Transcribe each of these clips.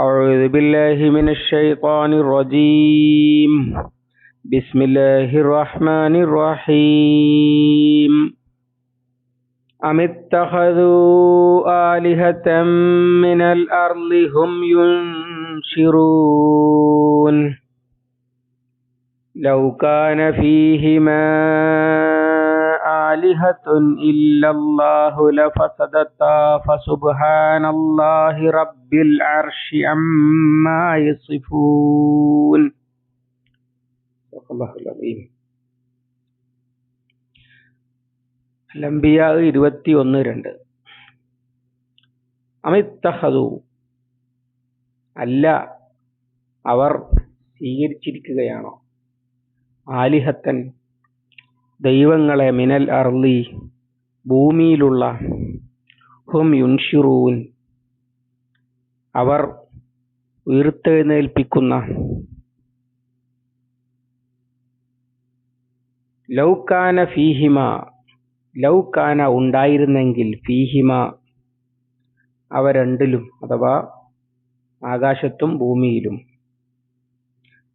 أعوذ بالله من الشيطان الرجيم. بسم الله الرحمن الرحيم. أم اتخذوا آلهة من الأرض هم ينشرون؟ لو كان فيهما آلهة إلا الله لفسدتا فسبحان الله رب العرش عما يصفون صدق الله العظيم ലംബിയ ഇരുപത്തി ഒന്ന് രണ്ട് അമിത്തഹതു അല്ല അവർ സ്വീകരിച്ചിരിക്കുകയാണോ ആലിഹത്തൻ ദൈവങ്ങളെ മിനൽ അർലി ഭൂമിയിലുള്ള ഹും യുൻഷിറൂൻ. അവർ ഉയർത്തെഴുന്നേൽപ്പിക്കുന്ന ലൗകാന ഫീഹിമ ലൗകാന ഉണ്ടായിരുന്നെങ്കിൽ ഫീഹിമ അവ രണ്ടിലും അഥവാ ആകാശത്തും ഭൂമിയിലും.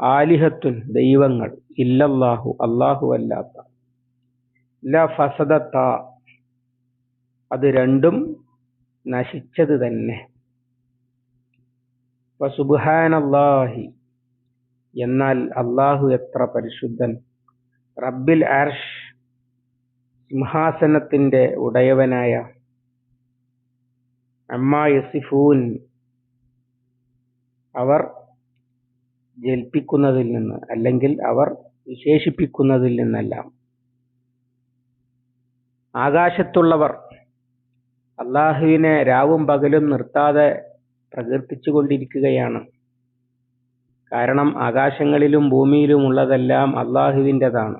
ആലിഹത്തുൻ ദൈവങ്ങൾ ഇല്ലല്ലാഹു അല്ലാഹു അല്ലാത്ത ല അത് രണ്ടും നശിച്ചത് തന്നെ. സുബുഹാനല്ലാഹി. എന്നാൽ അള്ളാഹു എത്ര പരിശുദ്ധൻ. റബ്ബിൽ ആർഷ് സിംഹാസനത്തിന്റെ ഉടയവനായ അമ്മാ യസിഫൂൻ. അവർ ജൽപ്പിക്കുന്നതിൽ നിന്ന് അല്ലെങ്കിൽ അവർ വിശേഷിപ്പിക്കുന്നതിൽ നിന്നെല്ലാം. ആകാശത്തുള്ളവർ അള്ളാഹുവിനെ രാവും പകലും നിർത്താതെ പ്രകീർത്തിച്ചു കൊണ്ടിരിക്കുകയാണ് കാരണം ആകാശങ്ങളിലും ഭൂമിയിലും ഉള്ളതെല്ലാം അള്ളാഹുവിന്റെതാണ്.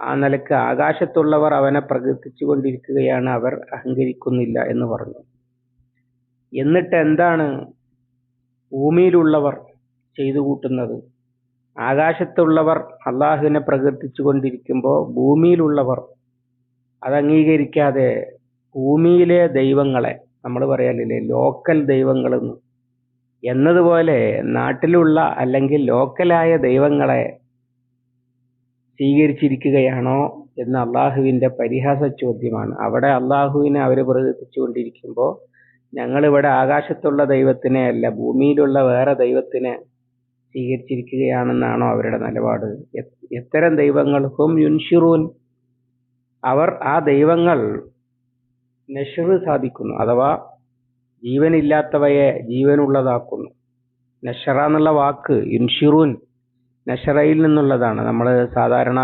ആ നിലയ്ക്ക് ആകാശത്തുള്ളവർ അവനെ പ്രകീർത്തിച്ചു കൊണ്ടിരിക്കുകയാണ് അവർ അഹങ്കരിക്കുന്നില്ല എന്ന് പറഞ്ഞു. എന്നിട്ട് എന്താണ് ഭൂമിയിലുള്ളവർ ചെയ്തു കൂട്ടുന്നത്? ആകാശത്തുള്ളവർ അള്ളാഹുവിനെ പ്രകീർത്തിച്ചു കൊണ്ടിരിക്കുമ്പോൾ ഭൂമിയിലുള്ളവർ അത് അംഗീകരിക്കാതെ ഭൂമിയിലെ ദൈവങ്ങളെ നമ്മൾ പറയാനില്ലേ ലോക്കൽ ദൈവങ്ങളെന്ന്. എന്നതുപോലെ നാട്ടിലുള്ള അല്ലെങ്കിൽ ലോക്കലായ ദൈവങ്ങളെ സ്വീകരിച്ചിരിക്കുകയാണോ എന്ന് അള്ളാഹുവിന്റെ പരിഹാസ ചോദ്യമാണ്. അവിടെ അള്ളാഹുവിനെ അവർ പ്രകീർത്തിച്ചുകൊണ്ടിരിക്കുമ്പോൾ ഞങ്ങളിവിടെ ആകാശത്തുള്ള ദൈവത്തിനെ അല്ല ഭൂമിയിലുള്ള വേറെ ദൈവത്തിനെ സ്വീകരിച്ചിരിക്കുകയാണെന്നാണോ അവരുടെ നിലപാട്. എത്തരം ദൈവങ്ങൾ യുൻഷിറൂൻ അവർ ആ ദൈവങ്ങൾ നഷർ സാധിക്കുന്നു അഥവാ ജീവനില്ലാത്തവയെ ജീവനുള്ളതാക്കുന്നു. നഷറ എന്നുള്ള വാക്ക് ഇൻഷിറുൻ നഷറയിൽ നിന്നുള്ളതാണ്. നമ്മൾ സാധാരണ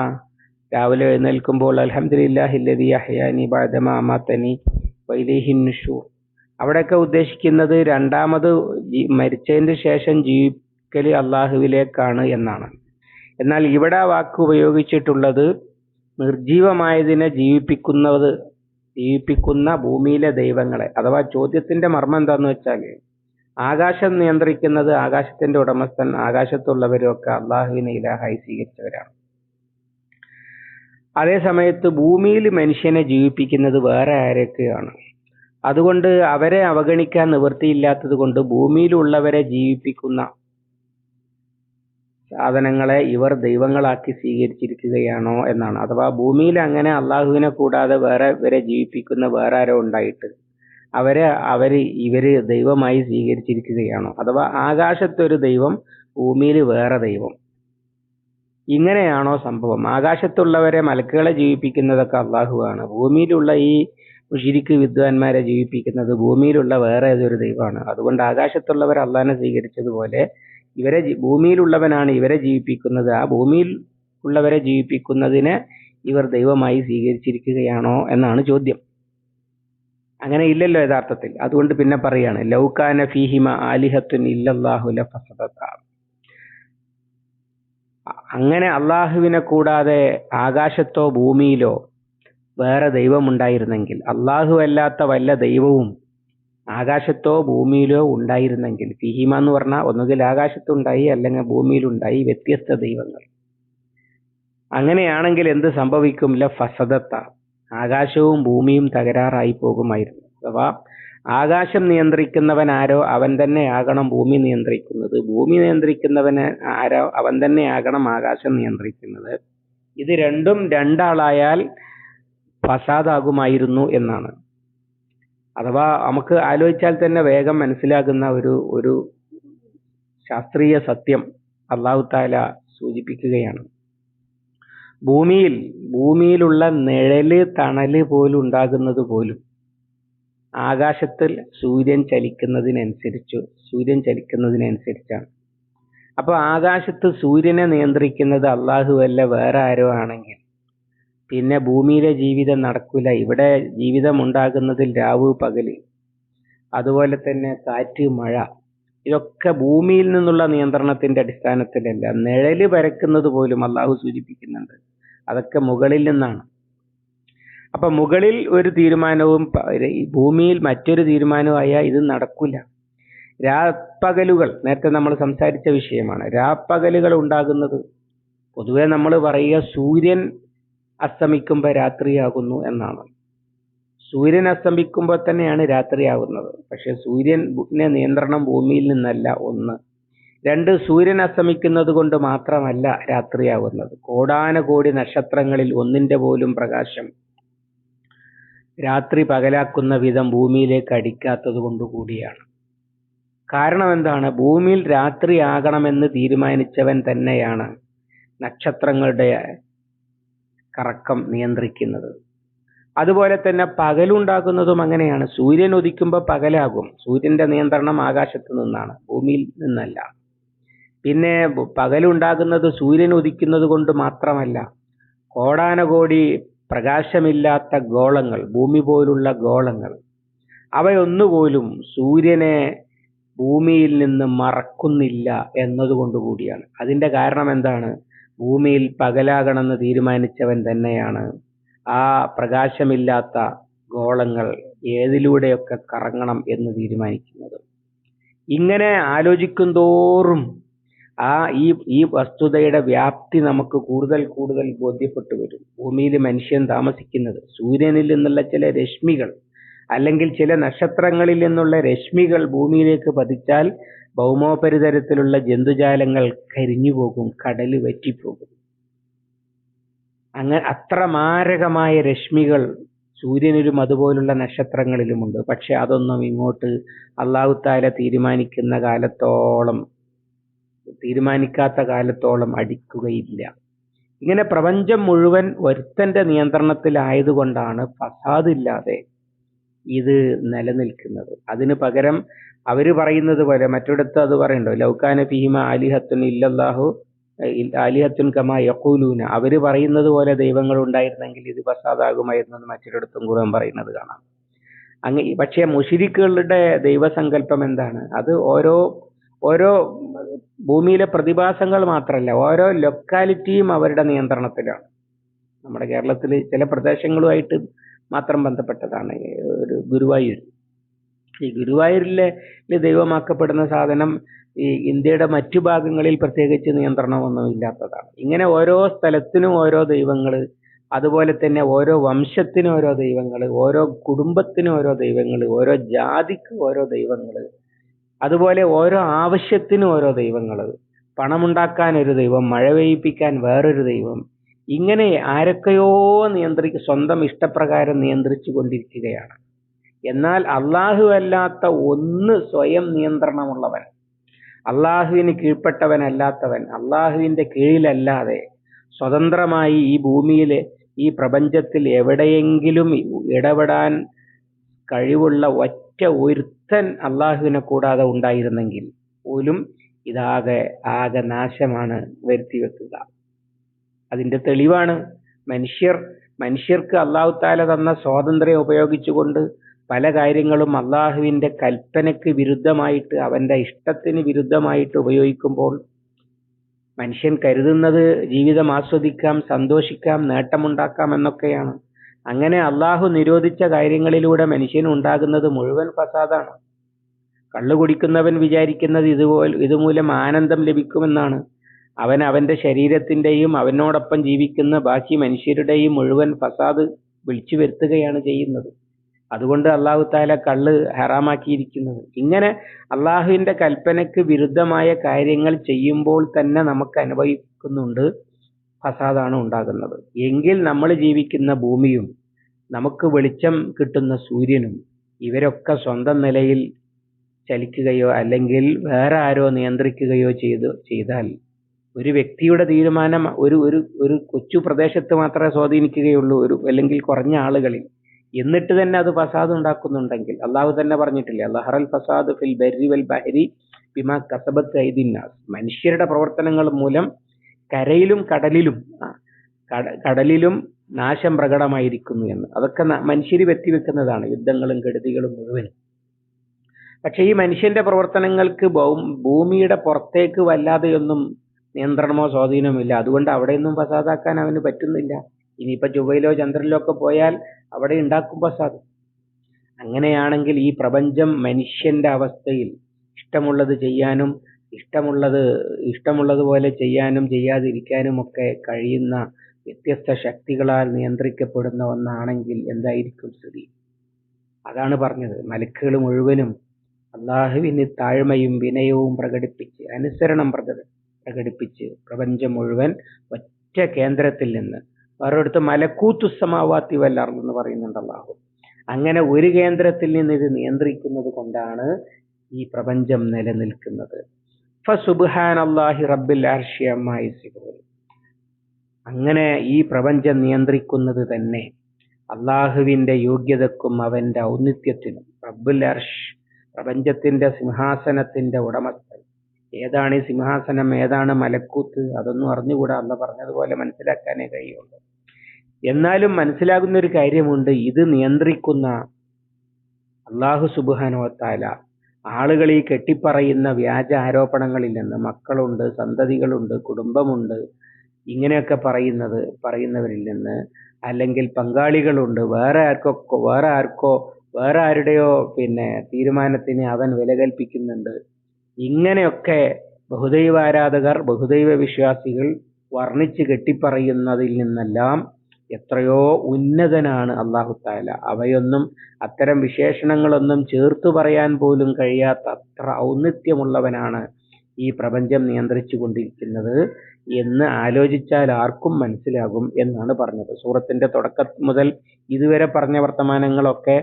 രാവിലെ എഴുന്നേൽക്കുമ്പോൾ അലഹദില്ലാഹില്ലതി അഹയാനി ബാദമ അമാത്തനി വൈദേഹിൻ നുഷൂർ. അവിടെയൊക്കെ ഉദ്ദേശിക്കുന്നത് രണ്ടാമത് മരിച്ചതിന് ശേഷം ജീവിക്കൽ അള്ളാഹുവിലേക്കാണ് എന്നാണ്. എന്നാൽ ഇവിടെ ആ വാക്ക് ഉപയോഗിച്ചിട്ടുള്ളത് നിർജീവമായതിനെ ജീവിപ്പിക്കുന്നത് ജീവിപ്പിക്കുന്ന ഭൂമിയിലെ ദൈവങ്ങളെ. അഥവാ ചോദ്യത്തിന്റെ മർമ്മം എന്താന്ന് വെച്ചാൽ ആകാശം നിയന്ത്രിക്കുന്നത് ആകാശത്തിന്റെ ഉടമസ്ഥൻ ആകാശത്തുള്ളവരും ഒക്കെ അള്ളാഹുവിനെ ഇലാഹായി സ്വീകരിച്ചവരാണ്. അതേ സമയത്ത് ഭൂമിയിൽ മനുഷ്യനെ ജീവിപ്പിക്കുന്നത് വേറെ ആരൊക്കെയാണ്? അതുകൊണ്ട് അവരെ അവഗണിക്കാൻ നിവൃത്തിയില്ലാത്തത് കൊണ്ട് ഭൂമിയിലുള്ളവരെ ജീവിപ്പിക്കുന്ന സാധനങ്ങളെ ഇവർ ദൈവങ്ങളാക്കി സ്വീകരിച്ചിരിക്കുകയാണോ എന്നാണ്. അഥവാ ഭൂമിയിൽ അങ്ങനെ അള്ളാഹുവിനെ കൂടാതെ വേറെ ഇവരെ ജീവിപ്പിക്കുന്ന വേറെ ആരോ ഉണ്ടായിട്ട് അവരെ അവർ ഇവർ ദൈവമായി സ്വീകരിച്ചിരിക്കുകയാണോ? അഥവാ ആകാശത്തൊരു ദൈവം ഭൂമിയിൽ വേറെ ദൈവം. ഇങ്ങനെയാണോ സംഭവം? ആകാശത്തുള്ളവരെ മലക്കുകളെ ജീവിപ്പിക്കുന്നതൊക്കെ അള്ളാഹുവാണ്. ഭൂമിയിലുള്ള ഈ മുഷിരിക്ക് വിദ്വാൻമാരെ ജീവിപ്പിക്കുന്നത് ഭൂമിയിലുള്ള വേറെ ഏതൊരു ദൈവമാണ്. അതുകൊണ്ട് ആകാശത്തുള്ളവർ അള്ളാഹിനെ സ്വീകരിച്ചതുപോലെ ഇവരെ ഭൂമിയിലുള്ളവനാണ് ഇവരെ ജീവിപ്പിക്കുന്നത്. ആ ഭൂമിയിൽ ഉള്ളവരെ ജീവിപ്പിക്കുന്നതിനെ ഇവർ ദൈവമായി സ്വീകരിച്ചിരിക്കുകയാണോ എന്നാണ് ചോദ്യം. അങ്ങനെ ഇല്ലല്ലോ യഥാർത്ഥത്തിൽ. അതുകൊണ്ട് പിന്നെ പറയാണ് ലൗകാന ഫീഹിമ ആലിഹത്തുൻ ഫസദത്ത അങ്ങനെ അള്ളാഹുവിനെ കൂടാതെ ആകാശത്തോ ഭൂമിയിലോ വേറെ ദൈവമുണ്ടായിരുന്നെങ്കിൽ അള്ളാഹു അല്ലാത്ത വല്ല ദൈവവും ആകാശത്തോ ഭൂമിയിലോ ഉണ്ടായിരുന്നെങ്കിൽ ഫിഹിമ എന്ന് പറഞ്ഞാൽ ഒന്നുകിൽ ആകാശത്തുണ്ടായി അല്ലെങ്കിൽ ഭൂമിയിലുണ്ടായി വ്യത്യസ്ത ദൈവങ്ങൾ. അങ്ങനെയാണെങ്കിൽ എന്ത് സംഭവിക്കും? ല ഫസദത്ത. ആകാശവും ഭൂമിയും തകരാറായി പോകുമായിരുന്നു. അഥവാ ആകാശം നിയന്ത്രിക്കുന്നവൻ ആരോ അവൻ തന്നെ ആകണം ഭൂമി നിയന്ത്രിക്കുന്നത്. ഭൂമി നിയന്ത്രിക്കുന്നവന് ആരോ അവൻ തന്നെ ആകണം ആകാശം നിയന്ത്രിക്കുന്നത്. ഇത് രണ്ടും രണ്ടാളായാൽ ഫസാദാകുമായിരുന്നു എന്നാണ്. അഥവാ നമുക്ക് ആലോചിച്ചാൽ തന്നെ വേഗം മനസ്സിലാകുന്ന ഒരു ഒരു ശാസ്ത്രീയ സത്യം അള്ളാഹു താല സൂചിപ്പിക്കുകയാണ്. ഭൂമിയിൽ ഭൂമിയിലുള്ള നിഴൽ തണൽ പോലും ഉണ്ടാകുന്നത് പോലും ആകാശത്തിൽ സൂര്യൻ ചലിക്കുന്നതിനനുസരിച്ച് സൂര്യൻ ചലിക്കുന്നതിനനുസരിച്ചാണ്. അപ്പൊ ആകാശത്ത് സൂര്യനെ നിയന്ത്രിക്കുന്നത് അള്ളാഹു അല്ല വേറെ ആരോ ആണെങ്കിൽ. പിന്നെ ഭൂമിയിലെ ജീവിതം നടക്കില്ല ഇവിടെ ജീവിതം ഉണ്ടാകുന്നതിൽ രാവ് പകൽ അതുപോലെ തന്നെ കാറ്റ് മഴ. ഇതൊക്കെ ഭൂമിയിൽ നിന്നുള്ള നിയന്ത്രണത്തിന്റെ അടിസ്ഥാനത്തിലല്ല. നിഴൽ പരക്കുന്നത് പോലും അള്ളാഹു സൂചിപ്പിക്കുന്നുണ്ട്. അതൊക്കെ മുകളിൽ നിന്നാണ്. അപ്പൊ മുകളിൽ ഒരു തീരുമാനവും ഭൂമിയിൽ മറ്റൊരു തീരുമാനവും ഇത് നടക്കില്ല രാപ്പകലുകൾ നേരത്തെ നമ്മൾ സംസാരിച്ച വിഷയമാണ്. രാപ്പകലുകൾ ഉണ്ടാകുന്നത് പൊതുവെ നമ്മൾ പറയുക സൂര്യൻ അസ്തമിക്കുമ്പോൾ രാത്രിയാകുന്നു എന്നാണ്. സൂര്യൻ അസ്തമിക്കുമ്പോൾ തന്നെയാണ് രാത്രിയാകുന്നത്. പക്ഷെ സൂര്യനെ നിയന്ത്രണം ഭൂമിയിൽ നിന്നല്ല ഒന്ന്. രണ്ട് സൂര്യൻ അസ്തമിക്കുന്നത് കൊണ്ട് മാത്രമല്ല രാത്രിയാകുന്നത്. കോടാനകോടി നക്ഷത്രങ്ങളിൽ ഒന്നിന്റെ പോലും പ്രകാശം രാത്രി പകലാക്കുന്ന വിധം ഭൂമിയിലേക്ക് അടിക്കാത്തത് കൊണ്ട് കൂടിയാണ്. കാരണം എന്താണ്? ഭൂമിയിൽ രാത്രിയാകണമെന്ന് തീരുമാനിച്ചവൻ തന്നെയാണ് നക്ഷത്രങ്ങളുടെ കറക്കം നിയന്ത്രിക്കുന്നത്. അതുപോലെ തന്നെ പകലുണ്ടാകുന്നതും അങ്ങനെയാണ്. സൂര്യൻ ഉദിക്കുമ്പോൾ പകലാകും. സൂര്യന്റെ നിയന്ത്രണം ആകാശത്ത് നിന്നാണ് ഭൂമിയിൽ നിന്നല്ല. പിന്നെ പകലുണ്ടാകുന്നത് സൂര്യൻ ഉദിക്കുന്നത് കൊണ്ട് മാത്രമല്ല കോടാനകോടി പ്രകാശമില്ലാത്ത ഗോളങ്ങൾ ഭൂമി പോലുള്ള ഗോളങ്ങൾ അവയൊന്നുപോലും സൂര്യനെ ഭൂമിയിൽ നിന്ന് മറക്കുന്നില്ല എന്നതുകൊണ്ട് കൂടിയാണ്. അതിന്റെ കാരണം എന്താണ്? ഭൂമിയിൽ പകലാകണമെന്ന് തീരുമാനിച്ചവൻ തന്നെയാണ്. ആ പ്രകാശമില്ലാത്ത ഗോളങ്ങൾ ഏതിലൂടെയൊക്കെ കറങ്ങണം എന്ന് തീരുമാനിക്കുന്നത്. ഇങ്ങനെ ആലോചിക്കും തോറും ആ ഈ ഈ വസ്തുതയുടെ വ്യാപ്തി നമുക്ക് കൂടുതൽ കൂടുതൽ ബോധ്യപ്പെട്ടു വരും. ഭൂമിയിൽ മനുഷ്യൻ താമസിക്കുന്നത് സൂര്യനിൽ നിന്നുള്ള ചില രശ്മികൾ അല്ലെങ്കിൽ ചില നക്ഷത്രങ്ങളിൽ നിന്നുള്ള രശ്മികൾ ഭൂമിയിലേക്ക് പതിച്ചാൽ ഭൗമോപരിതലത്തിലുള്ള ജന്തുജാലങ്ങൾ കരിഞ്ഞുപോകും കടൽ വറ്റിപ്പോകും. അങ്ങനെ അത്ര മാരകമായ രശ്മികൾ സൂര്യനിലും അതുപോലുള്ള നക്ഷത്രങ്ങളിലുമുണ്ട്. പക്ഷെ അതൊന്നും ഇങ്ങോട്ട് അള്ളാഹു താല തീരുമാനിക്കുന്ന കാലത്തോളം തീരുമാനിക്കാത്ത കാലത്തോളം അടിക്കുകയില്ല. ഇങ്ങനെ പ്രപഞ്ചം മുഴുവൻ ഒരുത്തന്റെ നിയന്ത്രണത്തിലായതുകൊണ്ടാണ് ഫസാദ് ഇല്ലാതെ ഇത് നിലനിൽക്കുന്നത്. അതിന് പകരം അവർ പറയുന്നത് പോലെ മറ്റിടത്ത് അത് പറയണ്ടോ ലൗക്കാന ഫീമ ആലിഹത്തുൻ ഇല്ലല്ലാഹു ആലിഹത്തുൻ കമ യഖൂലൂന. അവർ പറയുന്നത് പോലെ ദൈവങ്ങൾ ഉണ്ടായിരുന്നെങ്കിൽ ഇത് ഫസാദാകുമായിരുന്നു എന്ന് മറ്റൊരിടത്തും കൂടെ പറയുന്നത് കാണാം. അങ്ങ് പക്ഷേ മുഷിരിക്കുകളുടെ ദൈവസങ്കല്പം എന്താണ്? അത് ഓരോ ഓരോ ഭൂമിയിലെ പ്രതിഭാസങ്ങൾ മാത്രമല്ല ഓരോ ലൊക്കാലിറ്റിയും അവരുടെ നിയന്ത്രണത്തിലാണ്. നമ്മുടെ കേരളത്തിൽ ചില പ്രദേശങ്ങളുമായിട്ട് മാത്രം ബന്ധപ്പെട്ടതാണ്. ഒരു ഗുരുവായൂർ. ഈ ഗുരുവായൂരിലെ ദൈവമാക്കപ്പെടുന്ന സാധനം ഈ ഇന്ത്യയുടെ മറ്റു ഭാഗങ്ങളിൽ പ്രത്യേകിച്ച് നിയന്ത്രണമൊന്നും ഇല്ലാത്തതാണ്. ഇങ്ങനെ ഓരോ സ്ഥലത്തിനും ഓരോ ദൈവങ്ങൾ അതുപോലെ തന്നെ ഓരോ വംശത്തിനും ഓരോ ദൈവങ്ങൾ ഓരോ കുടുംബത്തിനും ഓരോ ദൈവങ്ങൾ ഓരോ ജാതിക്ക് ഓരോ ദൈവങ്ങൾ അതുപോലെ ഓരോ ആവശ്യത്തിനും ഓരോ ദൈവങ്ങൾ പണമുണ്ടാക്കാൻ ഒരു ദൈവം മഴ പെയ്യിപ്പിക്കാൻ വേറൊരു ദൈവം ഇങ്ങനെ ആരൊക്കെയോ നിയന്ത്രിക്ക് സ്വന്തം ഇഷ്ടപ്രകാരം നിയന്ത്രിച്ചു കൊണ്ടിരിക്കുകയാണ്. എന്നാൽ അള്ളാഹു അല്ലാത്ത ഒന്ന് സ്വയം നിയന്ത്രണമുള്ളവൻ അള്ളാഹുവിന് കീഴ്പ്പെട്ടവനല്ലാത്തവൻ അള്ളാഹുവിന്റെ കീഴിലല്ലാതെ സ്വതന്ത്രമായി ഈ ഭൂമിയിൽ ഈ പ്രപഞ്ചത്തിൽ എവിടെയെങ്കിലും ഇടപെടാൻ കഴിവുള്ള ഒറ്റ ഒരുത്തൻ അള്ളാഹുവിനെ കൂടാതെ ഉണ്ടായിരുന്നെങ്കിൽ പോലും ഇതാകെ ആകെ നാശമാണ് വരുത്തി വെക്കുക അതിന്റെ തെളിവാണ്. മനുഷ്യർ മനുഷ്യർക്ക് അള്ളാഹു താല തന്ന സ്വാതന്ത്ര്യം ഉപയോഗിച്ചുകൊണ്ട് പല കാര്യങ്ങളും അള്ളാഹുവിന്റെ കൽപ്പനയ്ക്ക് വിരുദ്ധമായിട്ട് അവന്റെ ഇഷ്ടത്തിന് വിരുദ്ധമായിട്ട് ഉപയോഗിക്കുമ്പോൾ മനുഷ്യൻ കരുതുന്നത് ജീവിതം ആസ്വദിക്കാം സന്തോഷിക്കാം നേട്ടമുണ്ടാക്കാം എന്നൊക്കെയാണ്. അങ്ങനെ അള്ളാഹു നിരോധിച്ച കാര്യങ്ങളിലൂടെ മനുഷ്യന് ഉണ്ടാകുന്നത് മുഴുവൻ ഫസാദാണ്. കള്ളു കുടിക്കുന്നവൻ വിചാരിക്കുന്നത് ഇതുപോലെ ഇതുമൂലം ആനന്ദം ലഭിക്കുമെന്നാണ്. അവൻ അവന്റെ ശരീരത്തിന്റെയും അവനോടൊപ്പം ജീവിക്കുന്ന ബാക്കി മനുഷ്യരുടെയും മുഴുവൻ ഫസാദ് വിളിച്ചു വരുത്തുകയാണ് ചെയ്യുന്നത്. അതുകൊണ്ട് അള്ളാഹു താല കള്ള് ഹറാമാക്കിയിരിക്കുന്നത്. ഇങ്ങനെ അള്ളാഹുവിന്റെ കൽപ്പനയ്ക്ക് വിരുദ്ധമായ കാര്യങ്ങൾ ചെയ്യുമ്പോൾ തന്നെ നമുക്ക് അനുഭവിക്കുന്നുണ്ട് ഫസാദാണ് ഉണ്ടാകുന്നത്. എങ്കിൽ നമ്മൾ ജീവിക്കുന്ന ഭൂമിയും നമുക്ക് വെളിച്ചം കിട്ടുന്ന സൂര്യനും ഇവരൊക്കെ സ്വന്തം നിലയിൽ ചലിക്കുകയോ അല്ലെങ്കിൽ വേറെ ആരോ നിയന്ത്രിക്കുകയോ ചെയ്തു ചെയ്താൽ ഒരു വ്യക്തിയുടെ തീരുമാനം ഒരു ഒരു ഒരു കൊച്ചു പ്രദേശത്ത് മാത്രമേ സ്വാധീനിക്കുകയുള്ളൂ ഒരു അല്ലെങ്കിൽ കുറഞ്ഞ ആളുകളിൽ. എന്നിട്ട് തന്നെ അത് ഫസാദ് ഉണ്ടാക്കുന്നുണ്ടെങ്കിൽ അള്ളാഹു തന്നെ പറഞ്ഞിട്ടില്ലേ അള്ളഹറൽ ഫസാദ് ഫിൽ ബരി വൽ ബഹരി ബിമാ കസബത്ത് ഐദിന്നാസ്. മനുഷ്യരുടെ പ്രവർത്തനങ്ങൾ മൂലം കരയിലും കടലിലും കടലിലും നാശം പ്രകടമായിരിക്കുന്നു എന്ന്. അതൊക്കെ മനുഷ്യർ വെക്കുന്നതാണ് യുദ്ധങ്ങളും കെടുതികളും മുഴുവനും. പക്ഷേ ഈ മനുഷ്യന്റെ പ്രവർത്തനങ്ങൾക്ക് ഭൂമിയുടെ പുറത്തേക്ക് വല്ലാതെയൊന്നും നിയന്ത്രണമോ സ്വാധീനമോ ഇല്ല അതുകൊണ്ട് അവിടെയൊന്നും ഫസാദാക്കാൻ അവന് പറ്റുന്നില്ല. ഇനിയിപ്പോ ചൊവ്വയിലോ ചന്ദ്രനിലോ ഒക്കെ പോയാൽ അവിടെ ഉണ്ടാക്കും ഫസാദ്. അങ്ങനെയാണെങ്കിൽ ഈ പ്രപഞ്ചം മനുഷ്യന്റെ അവസ്ഥയിൽ ഇഷ്ടമുള്ളത് ചെയ്യാനും ഇഷ്ടമുള്ളത് ഇഷ്ടമുള്ളതുപോലെ ചെയ്യാനും ചെയ്യാതിരിക്കാനും ഒക്കെ കഴിയുന്ന വ്യത്യസ്ത ശക്തികളാൽ നിയന്ത്രിക്കപ്പെടുന്ന ഒന്നാണെങ്കിൽ എന്തായിരിക്കും സ്ഥിതി? അതാണ് പറഞ്ഞത്. മലക്കുകൾ മുഴുവനും അള്ളാഹുവിന് താഴ്മയും വിനയവും പ്രകടിപ്പിച്ച് അനുസരണം പ്രകടി പ്രകടിപ്പിച്ച് പ്രപഞ്ചം മുഴുവൻ ഒറ്റ കേന്ദ്രത്തിൽ നിന്ന് വേറൊരിടത്ത് മലക്കൂത്തു സമാവാത്തി വല്ലാർന്ന് എന്ന് പറയുന്നുണ്ട് അള്ളാഹു. അങ്ങനെ ഒരു കേന്ദ്രത്തിൽ നിന്ന് ഇത് നിയന്ത്രിക്കുന്നത് കൊണ്ടാണ് ഈ പ്രപഞ്ചം നിലനിൽക്കുന്നത്. അള്ളാഹി റബ്ബിൽ അങ്ങനെ ഈ പ്രപഞ്ചം നിയന്ത്രിക്കുന്നത് തന്നെ അള്ളാഹുവിന്റെ യോഗ്യതക്കും അവന്റെ ഔന്നിത്യത്തിനും. റബ്ബുൽ അർഷ് പ്രപഞ്ചത്തിന്റെ സിംഹാസനത്തിന്റെ ഉടമസ്ഥൻ. ഏതാണ് സിംഹാസനം ഏതാണ് മലക്കൂത്ത് അതൊന്നും അറിഞ്ഞുകൂടാ അല്ല പറഞ്ഞതുപോലെ മനസ്സിലാക്കാനേ കഴിയുള്ളൂ. എന്നാലും മനസ്സിലാകുന്ന ഒരു കാര്യമുണ്ട് ഇത് നിയന്ത്രിക്കുന്ന അള്ളാഹു സുബുഹാനോത്താല ആളുകൾ ഈ കെട്ടിപ്പറയുന്ന വ്യാജ ആരോപണങ്ങളിൽ നിന്ന് മക്കളുണ്ട് സന്തതികളുണ്ട് കുടുംബമുണ്ട് ഇങ്ങനെയൊക്കെ പറയുന്നത് പറയുന്നവരിൽ നിന്ന് അല്ലെങ്കിൽ പങ്കാളികളുണ്ട് വേറെ ആർക്കോ വേറെ ആർക്കോ വേറെ ആരുടെയോ പിന്നെ തീരുമാനത്തിന് അവൻ വില കൽപ്പിക്കുന്നുണ്ട്. ഇങ്ങനെയൊക്കെ ബഹുദൈവ ആരാധകർ ബഹുദൈവ വിശ്വാസികൾ വർണിച്ച് കെട്ടിപ്പറയുന്നതിൽ നിന്നെല്ലാം എത്രയോ ഉന്നതനാണ് അള്ളാഹു താല അവയൊന്നും അത്തരം വിശേഷണങ്ങളൊന്നും ചേർത്തു പറയാൻ പോലും കഴിയാത്ത അത്ര ഔന്നിത്യമുള്ളവനാണ് ഈ പ്രപഞ്ചം നിയന്ത്രിച്ചു കൊണ്ടിരിക്കുന്നത് എന്ന് ആലോചിച്ചാൽ ആർക്കും മനസ്സിലാകും എന്നാണ് പറഞ്ഞത്. സൂറത്തിന്റെ തുടക്കം മുതൽ ഇതുവരെ പറഞ്ഞ വർത്തമാനങ്ങളൊക്കെ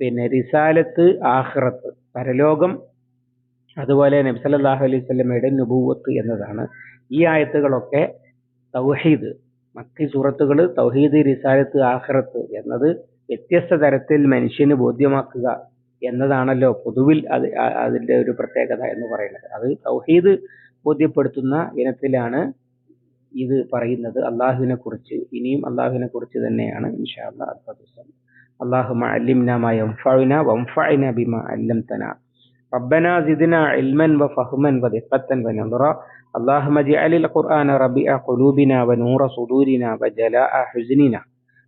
പിന്നെ റിസാലത്ത് ആഹ്റത്ത് പരലോകം അതുപോലെ നബി സല്ലല്ലാഹു അലൈഹി സ്വലമയുടെ നുബൂവത്ത് എന്നതാണ്. ഈ ആയത്തുകളൊക്കെ തൗഹീദ് മക്കി സൂറത്തുകൾ തൗഹീദ് റിസാലത്ത് ആഹ്റത്ത് എന്നത് വ്യത്യസ്ത തരത്തിൽ മനുഷ്യന് ബോധ്യമാക്കുക എന്നതാണല്ലോ പൊതുവിൽ അത് അതിന്റെ ഒരു പ്രത്യേകത എന്ന് പറയുന്നത്. അത് തൗഹീദ് ബോധ്യപ്പെടുത്തുന്ന ഇനത്തിലാണ് ഇത് പറയുന്നത്. അള്ളാഹുവിനെ കുറിച്ച് ഇനിയും അള്ളാഹുവിനെ കുറിച്ച് തന്നെയാണ് ഇൻഷാ അള്ളാഹ് അള്ളാഹു അലിംന വംഫഅന ബിമ അല്ലംതന. ربنا زدنا علما وفهما ودقة ونظرا. اللهم اجعل القرآن ربيع قلوبنا ونور صدورنا وجلاء حزننا.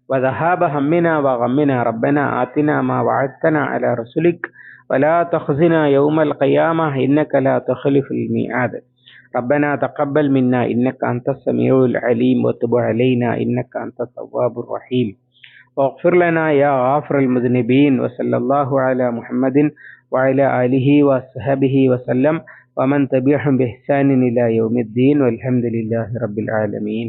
وذهاب همنا وغمنا. ربنا آتنا ما وعدتنا على رسلك. ولا تخزنا يوم القيامة. إنك لا تخلف الميعاد. ربنا تقبل منا. إنك أنت السميع العليم. وتب علينا. إنك أنت التواب الرحيم. واغفر لنا يا غافر المذنبين. وصلى الله على محمد وعلى آله وصحبه وسلم. ومن تبعهم بإحسان إلى يوم الدين والحمد لله رب العالمين.